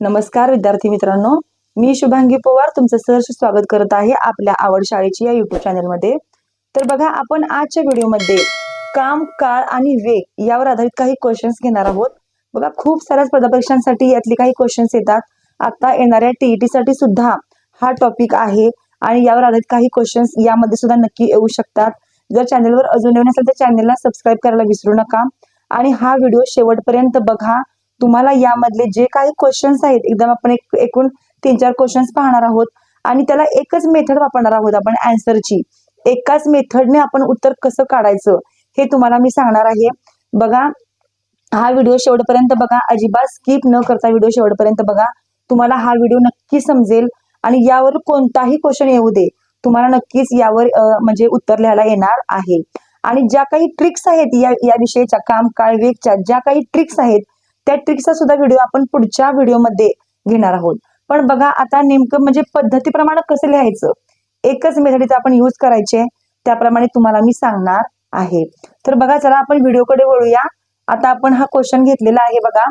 नमस्कार विद्यार्थी मित्रांनो. मी शुभांगी पवार तुमचं सहर्ष स्वागत करत आहे आपल्या आवड शाळेची या युट्यूब चॅनलमध्ये तर बघा आपण आजच्या व्हिडिओमध्ये काम काळ आणि वेग यावर आधारित काही क्वेश्चन्स घेणार आहोत. बघा खूप साऱ्या स्पर्धा परीक्षांसाठी यातले काही क्वेश्चन्स येतात. आता येणाऱ्या टीईटी साठी सुद्धा हा टॉपिक आहे आणि यावर आधारित काही क्वेश्चन्स यामध्ये सुद्धा नक्की येऊ शकतात. जर चॅनलवर अजून येऊन असेल तर चॅनलला सबस्क्राईब करायला विसरू नका. आणि हा व्हिडिओ शेवटपर्यंत बघा. तुम्हाला यामधले जे काही क्वेश्चन्स आहेत एकदम आपण एक एकूण तीन चार क्वेश्चन्स पाहणार आहोत आणि त्याला एकच मेथड वापरणार आहोत आपण अँसरची एकाच मेथडने आपण उत्तर कसं काढायचं हे तुम्हाला मी सांगणार आहे. बघा हा व्हिडिओ शेवटपर्यंत बघा. अजिबात स्किप न करता व्हिडिओ शेवटपर्यंत बघा. तुम्हाला हा व्हिडिओ नक्की समजेल आणि यावर कोणताही क्वेश्चन येऊ दे. तुम्हाला नक्कीच यावर म्हणजे उत्तर लिहायला येणार आहे. आणि ज्या काही ट्रिक्स आहेत या या विषयीच्या काम काळ वेगच्या ज्या काही ट्रिक्स आहेत त्या ट्रिक्सचा सुद्धा व्हिडिओ आपण पुढच्या व्हिडिओमध्ये घेणार आहोत. पण बघा आता नेमकं म्हणजे पद्धतीप्रमाणे कसं लिहायचं? एकच मेथडीचा आपण यूज करायचे त्याप्रमाणे तुम्हाला मी सांगणार आहे. तर बघा चला आपण व्हिडिओकडे वळूया. आता आपण हा क्वेश्चन घेतलेला आहे बघा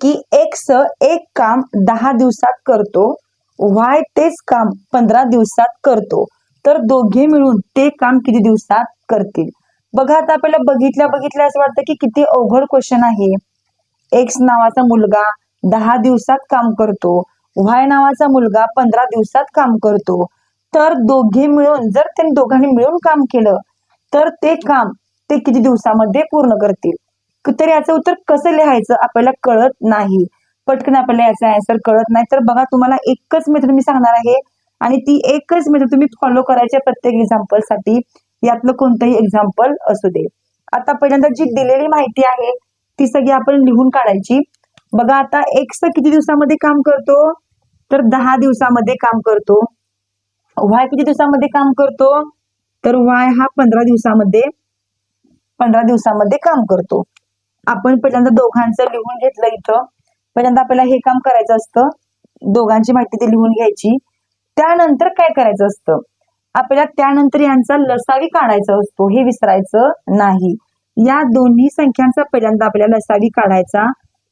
की एक्स एक काम दहा दिवसात करतो वाय तेच काम पंधरा दिवसात करतो. तर दोघे मिळून ते काम किती दिवसात करतील? बघा आता आपल्याला बघितल्या बघितल्या असं वाटतं की किती अवघड क्वेश्चन आहे. एक्स नावाचा मुलगा दहा दिवसात काम करतो व्हाय नावाचा मुलगा पंधरा दिवसात काम करतो. तर दोघे मिळून जर त्यांनी दोघांनी मिळून काम केलं तर ते काम ते किती दिवसामध्ये पूर्ण करतील? तर याचं उत्तर कसं लिहायचं आपल्याला कळत नाही. पटकन आपल्याला याचा आन्सर कळत नाही. तर बघा तुम्हाला एकच मेथड मी सांगणार आहे आणि ती एकच मेथड तुम्ही फॉलो करायच्या प्रत्येक एक्झाम्पलसाठी. यातलं कोणतंही एक्झाम्पल असू दे. आता पहिल्यांदा जी दिलेली माहिती आहे ती सगळी आपण लिहून काढायची. बघा आता एक्स किती दिवसामध्ये काम करतो? तर दहा दिवसामध्ये काम करतो. वाय किती दिवसामध्ये काम करतो? तर वाय हा पंधरा दिवसामध्ये पंधरा दिवसामध्ये काम करतो. आपण पहिल्यांदा दोघांचं लिहून घेतलं इथं. पहिल्यांदा आपल्याला हे काम करायचं असतं. दोघांची माहिती ते लिहून घ्यायची. त्यानंतर काय करायचं असतं? आपल्याला त्यानंतर यांचा लसावी काढायचा असतो. हे विसरायचं नाही. या दोन्ही संख्यांचा पहिल्यांदा आपल्याला लसावी काढायचा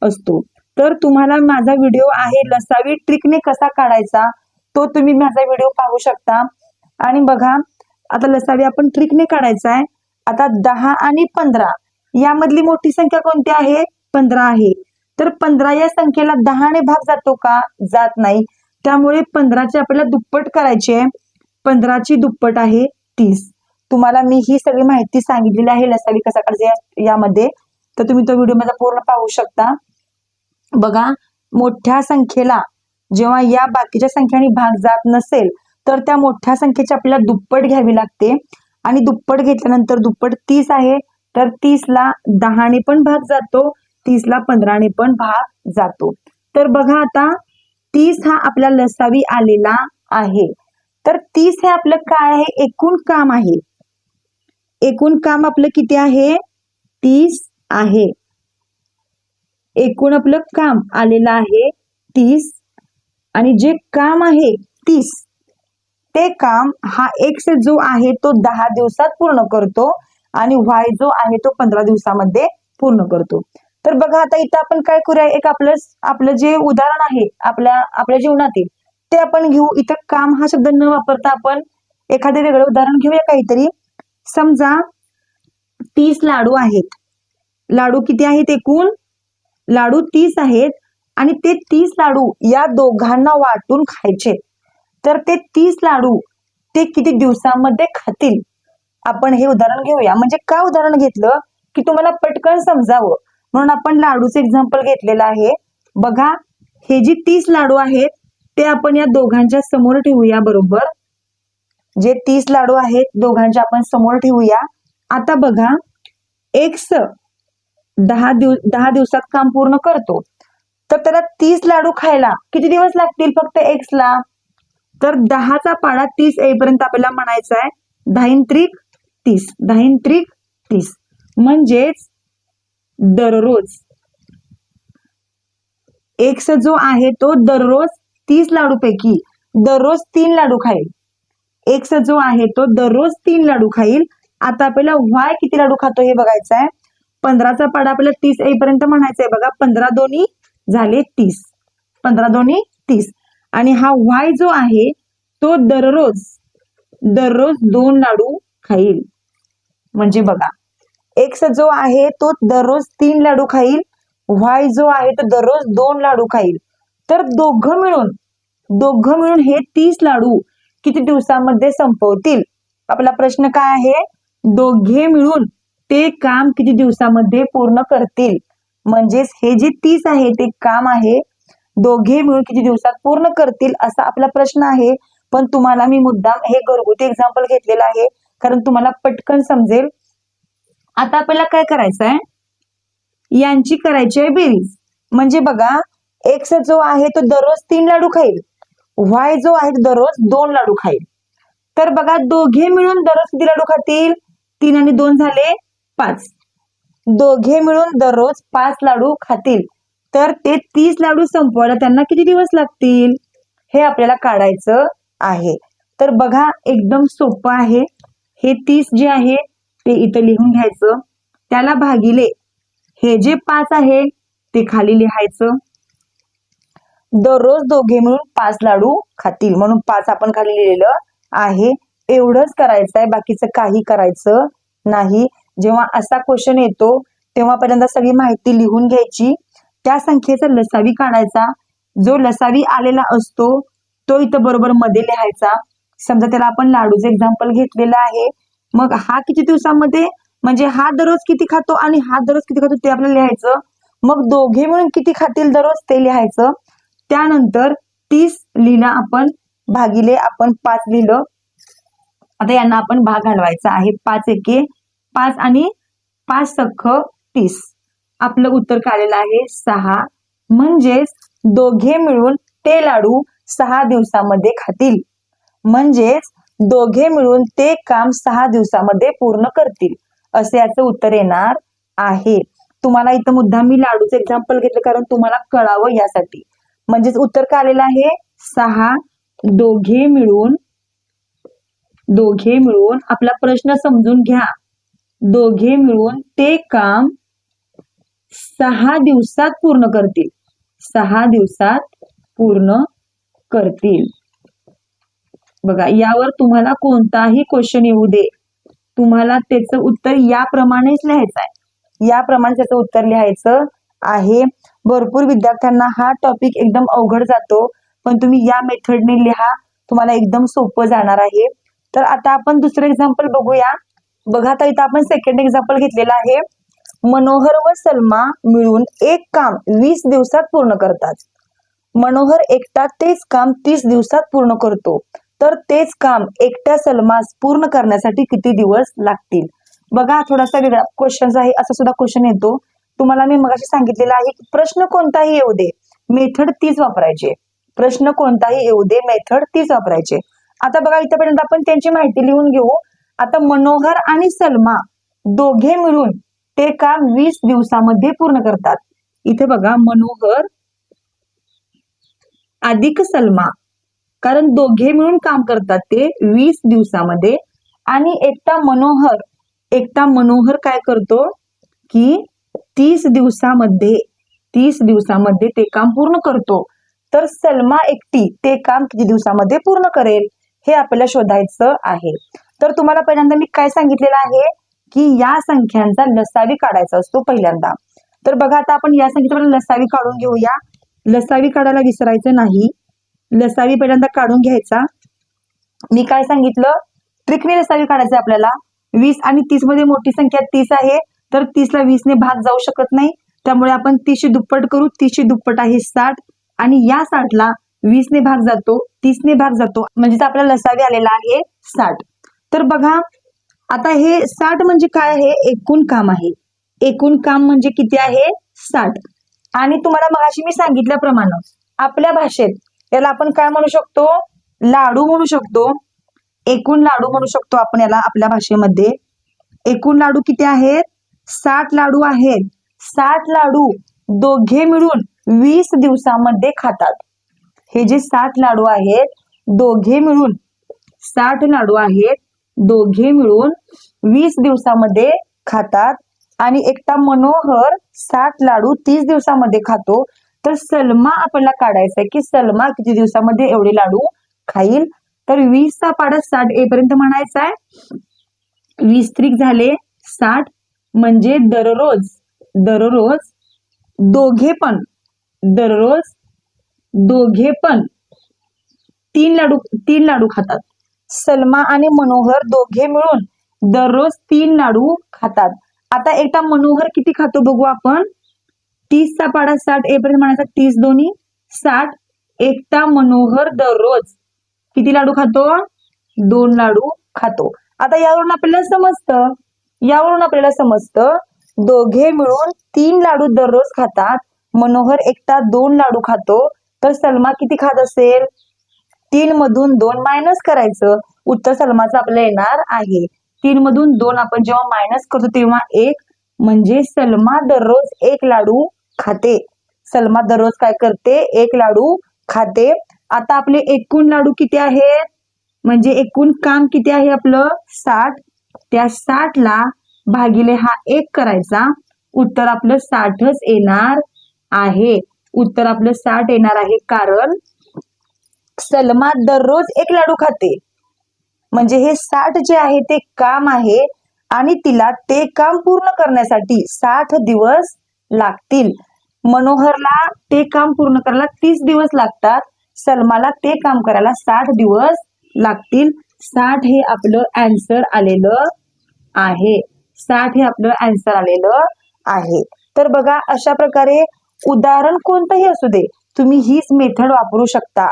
असतो. तर तुम्हाला माझा व्हिडिओ आहे लसावी ट्रिकने कसा काढायचा तो तुम्ही माझा व्हिडिओ पाहू शकता. आणि बघा आता लसावी आपण ट्रिकने काढायचा आहे. आता दहा आणि पंधरा यामधली मोठी संख्या कोणती आहे? पंधरा आहे. तर पंधरा या संख्येला दहाने भाग जातो का? जात नाही. त्यामुळे पंधराची आपल्याला दुप्पट करायची आहे. पंधराची दुप्पट आहे तीस. तुम्हाला मी ही सगळी माहिती सांगितलेली आहे लसावी विकासाकडे यामध्ये. तर तुम्ही तो व्हिडिओ माझा पूर्ण पाहू शकता. बघा मोठ्या संख्येला जेव्हा या बाकीच्या संख्येने भाग जात नसेल तर त्या मोठ्या संख्येची आपल्याला दुप्पट घ्यावी लागते. आणि दुप्पट घेतल्यानंतर दुप्पट तीस आहे तर तीसला दहाने पण भाग जातो तीसला पंधराने पण भाग जातो. तर बघा आता तीस हा आपला लसावी आलेला आहे. तर तीस हे आपलं काय आहे? एकूण काम आहे. एकूण काम आपलं किती आहे? तीस आहे. एकूण आपलं काम आलेलं आहे तीस. आणि जे काम आहे तीस ते काम हा एक्स जो आहे तो दहा दिवसात पूर्ण करतो आणि वाय जो आहे तो पंधरा दिवसामध्ये पूर्ण करतो. तर बघा आता इथं आपण काय करूया? एक आपलं आपलं जे उदाहरण आहे आपल्या आपल्या जीवनातील ते आपण घेऊ. इथं काम हा शब्द न वापरता आपण एखादे वेगळं उदाहरण घेऊया काहीतरी. समजा तीस लाडू आहेत. लाडू किती आहेत एकूण? लाडू तीस आहेत आणि ते तीस लाडू या दोघांना वाटून खायचे. तर ते तीस लाडू ते किती दिवसामध्ये खातील? आपण हे उदाहरण घेऊया. म्हणजे काय उदाहरण घेतलं? की तुम्हाला पटकन समजावं. म्हणून आपण लाडूचं एक्झाम्पल घेतलेलं आहे. बघा हे जी तीस लाडू आहेत ते आपण या दोघांच्या समोर ठेवूया बरोबर? जे तीस लाडू आहेत दोघांच्या आपण समोर ठेवूया. आता बघा एक्स दहा दिवस दहा दिवसात काम पूर्ण करतो. तर त्याला तीस लाडू खायला किती दिवस लागतील फक्त एक्सला तर दहाचा पाडा तीस येईपर्यंत आपल्याला म्हणायचा आहे. दहाईन त्रिक तीस. दहाईन त्रिक तीस. म्हणजेच दररोज एक्स जो आहे तो दररोज तीस लाडू पैकी दररोज तीन लाडू खाईल. एक्स जो आहे तो दररोज तीन लाडू खाईल. आता आपल्याला वाय किती लाडू खातो हे बघायचं आहे पंधराचा पाडा आपल्याला तीस येईपर्यंत म्हणायचं आहे बघा. पंधरा दोन्ही झाले तीस. पंधरा दोन्ही तीस. आणि हा वाय जो आहे तो दररोज दररोज दोन लाडू खाईल. म्हणजे बघा. एक्स जो आहे तो दररोज तीन लाडू खाईल. व्हाय जो आहे तो दररोज दोन लाडू खाईल. तर दोघं मिळून दोघं मिळून हे तीस लाडू किती दिवसामध्ये संपवतील? आपला प्रश्न काय आहे? दोघे मिळून ते काम किती दिवसामध्ये पूर्ण करतील? म्हणजेच हे जे तीस आहे ते काम आहे दोघे मिळून किती दिवसात पूर्ण करतील असा आपला प्रश्न आहे. पण तुम्हाला मी मुद्दाम हे घरगुती एक्झाम्पल घेतलेलं आहे कारण तुम्हाला पटकन समजेल. आता आपल्याला काय करायचं आहे? यांची करायची आहे बेरीज म्हणजे बघा एक्स जो आहे तो दररोज तीन लाडू खाईल. व्हाय जो आहे दररोज दोन लाडू खाईल. तर बघा दोघे मिळून दररोज किती लाडू खातील? तीन आणि दोन झाले पाच. दोघे मिळून दररोज पाच लाडू खातील. तर ते तीस लाडू संपवायला त्यांना किती दिवस लागतील? हे आपल्याला काढायचं आहे. तर बघा एकदम सोपं आहे. हे तीस जे आहे ते इथं लिहून घ्यायचं. त्याला भागिले. हे जे पाच आहे ते खाली लिहायचं. दररोज दोघे मिळून पाच लाडू खातील. म्हणून पाच आपण खाली लिहिलेलं आहे. एवढंच करायचं आहे बाकीचं काही करायचं नाही. जेव्हा असा क्वेश्चन येतो तेव्हा पर्यंत सगळी माहिती लिहून घ्यायची. त्या संख्येचा लसावी काढायचा. जो लसावी आलेला असतो तो इथं बरोबर मध्ये लिहायचा. समजा त्याला आपण लाडूचं एक्झाम्पल घेतलेलं आहे. मग हा किती दिवसामध्ये? म्हणजे हा दररोज किती खातो आणि हा दररोज किती खातो ते आपल्याला लिहायचं. मग दोघे मिळून किती खातील दररोज ते लिहायचं. त्यानंतर तीस लिहिलं आपण भागिले आपण पाच लिहिलं आता यांना आपण भाग घालवायचा आहे. पाच एके पाच आणि पाच सख्ख तीस. आपलं उत्तर काढलेलं आहे सहा. म्हणजेच दोघे मिळून ते लाडू सहा दिवसामध्ये खातील. म्हणजेच दोघे मिळून ते काम सहा दिवसामध्ये पूर्ण करतील. असे याचं उत्तर येणार आहे. तुम्हाला इथं मुद्दा मी लाडूचं एक्झाम्पल घेतलं कारण तुम्हाला कळावं यासाठी. म्हणजेच उत्तर काय आलेलं आहे? सहा दोघे मिळून दोघे मिळून आपला प्रश्न समजून घ्या. दोघे मिळून ते काम सहा दिवसात पूर्ण करतील. सहा दिवसात पूर्ण करतील. बघा यावर तुम्हाला कोणताही क्वेश्चन येऊ दे. तुम्हाला त्याचं उत्तर याप्रमाणेच लिहायचं आहे. याप्रमाणे त्याचं उत्तर लिहायचं आहे. भरपूर विद्यार्थ्यांना हा टॉपिक एकदम अवघड जातो पण तुम्ही या मेथडने लिहा तुम्हाला एकदम सोपं जाणार आहे. तर आता आपण दुसरं एक्झाम्पल बघूया. बघा आता इथं आपण सेकंड एक्झाम्पल घेतलेलं आहे. मनोहर व सलमा मिळून एक काम वीस दिवसात पूर्ण करतात. मनोहर एकटा तेच काम तीस दिवसात पूर्ण करतो. तर तेच काम एकट्या सलमास पूर्ण करण्यासाठी किती दिवस लागतील? बघा थोडासा वेगळा क्वेश्चन आहे असा सुद्धा क्वेश्चन येतो. तुम्हाला मी मगाशी सांगितलेलं आहे की प्रश्न कोणताही येऊ दे मेथड तीच वापरायची प्रश्न कोणताही येऊ दे मेथड तीच वापरायचे आता बघा इथपर्यंत आपण त्यांची माहिती लिहून घेऊ. आता मनोहर आणि सलमा दोघे मिळून ते काम वीस दिवसामध्ये पूर्ण करतात. इथे बघा मनोहर अधिक सलमा. कारण दोघे मिळून काम करतात ते वीस दिवसामध्ये. आणि एकटा मनोहर एकटा मनोहर काय करतो? की तीस दिवसामध्ये तीस दिवसामध्ये ते काम पूर्ण करतो. तर सलमा एकटी ते काम किती दिवसामध्ये पूर्ण करेल हे आपल्याला शोधायचं आहे. तर तुम्हाला पहिल्यांदा मी काय सांगितलेलं आहे? की या संख्यांचा लसावी काढायचा असतो पहिल्यांदा. तर बघा आता आपण या संख्येचा लसावी काढून घेऊया. लसावी काढायला विसरायचं नाही. लसावी पहिल्यांदा काढून घ्यायचा. मी काय सांगितलं? ट्रिकने लसावी काढायचं आपल्याला. वीस आणि तीसमध्ये मोठी संख्या तीस आहे. तर तीसला वीसने भाग जाऊ शकत नाही. त्यामुळे आपण तीसशे दुप्पट करू. तीसशे दुप्पट आहे साठ. आणि या साठला वीसने भाग जातो. तीसने भाग जातो. म्हणजे आपला लसावी आलेला आहे साठ. तर बघा आता हे साठ म्हणजे काय आहे? एकूण काम आहे. एकूण काम म्हणजे किती आहे? साठ. आणि तुम्हाला मगाशी मी सांगितल्याप्रमाणे आपल्या भाषेत याला आपण काय म्हणू शकतो? लाडू म्हणू शकतो. एकूण लाडू म्हणू शकतो आपण याला आपल्या भाषेमध्ये. एकूण लाडू किती आहेत? साठ लाडू आहेत. साठ लाडू दोघे मिळून वीस दिवसामध्ये खातात. हे जे साठ लाडू आहेत दोघे मिळून साठ लाडू आहेत दोघे मिळून वीस दिवसामध्ये खातात. आणि एकटा मनोहर साठ लाडू तीस दिवसामध्ये खातो. तर सलमा आपल्याला काढायचा आहे की सलमा किती दिवसामध्ये एवढे लाडू खाईल? तर वीसचा पाडा साठ येईपर्यंत म्हणायचा आहे वीस त्रिक झाले साठ. म्हणजे दररोज दररोज दोघे पण दररोज दोघे पण तीन लाडू तीन लाडू खातात. सलमा आणि मनोहर दोघे मिळून दररोज तीन लाडू खातात. आता एकटा मनोहर किती खातो बघू आपण? तीसचा पाडा साठ एप्रिल म्हणायचा तीस दोन्ही साठ. एकटा मनोहर दररोज किती लाडू खातो? दोन लाडू खातो. आता यावरून आपल्याला समजतं यावरून आपल्याला समजतं दोघे मिळून तीन लाडू दररोज खातात. मनोहर एकटा दोन लाडू खातो. तर सलमा किती खात असेल? तीन मधून दोन मायनस करायचं. उत्तर सलमाचं आपल्याला येणार आहे. तीन मधून दोन आपण जेव्हा मायनस करतो तेव्हा एक म्हणजे सलमा दररोज एक लाडू खाते. सलमा दररोज काय करते? एक लाडू खाते. आता आपले एकूण लाडू किती आहेत? म्हणजे एकूण काम किती आहे आपलं? साठ. त्या साठला भागिले हा एक करायचा. उत्तर आपलं साठच येणार आहे. उत्तर आपलं साठ येणार आहे कारण सलमा दररोज एक लाडू खाते. म्हणजे हे साठ जे आहे ते काम आहे आणि तिला ते काम पूर्ण करण्यासाठी साठ दिवस लागतील. मनोहरला ते काम पूर्ण करायला तीस दिवस लागतात. सलमाला ते काम करायला साठ दिवस लागतील. साठ हे आपलं अँसर आलेलं आहे. साठ हे आपलं आन्सर आलेलं आहे. तर बघा अशा प्रकारे उदाहरण कोणतंही असू दे तुम्ही हीच मेथड वापरू शकता.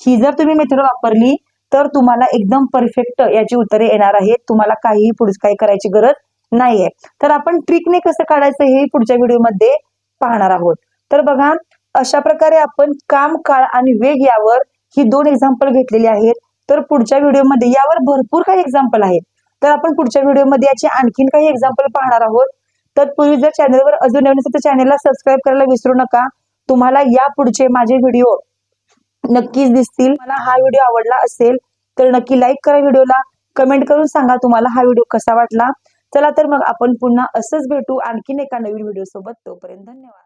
ही जर तुम्ही मेथड वापरली तर तुम्हाला एकदम परफेक्ट याची उत्तरे येणार आहेत. तुम्हाला काहीही पुढे काही करायची गरज नाहीये. तर आपण ट्रिकने कसं काढायचं हे पुढच्या व्हिडिओमध्ये पाहणार आहोत. तर बघा अशा प्रकारे आपण काम काळ आणि वेग यावर ही दोन एक्झाम्पल घेतलेली आहेत. तर पुढच्या व्हिडिओमध्ये यावर भरपूर काही एक्झाम्पल आहेत. तर आपण पुढच्या व्हिडिओमध्ये याचे आणखीन काही एक्झाम्पल पाहणार आहोत. तत्पूर्वी जर चॅनलवर अजून नवीन असेल तर चॅनलला सबस्क्राईब करायला विसरू नका. तुम्हाला या पुढचे माझे व्हिडिओ नक्कीच दिसतील. मला हा व्हिडिओ आवडला असेल तर नक्की लाईक करा व्हिडिओला. कमेंट करून सांगा तुम्हाला हा व्हिडिओ कसा वाटला. चला तर मग आपण पुन्हा असंच भेटू आणखीन एका नवीन व्हिडिओ सोबत तोपर्यंत धन्यवाद.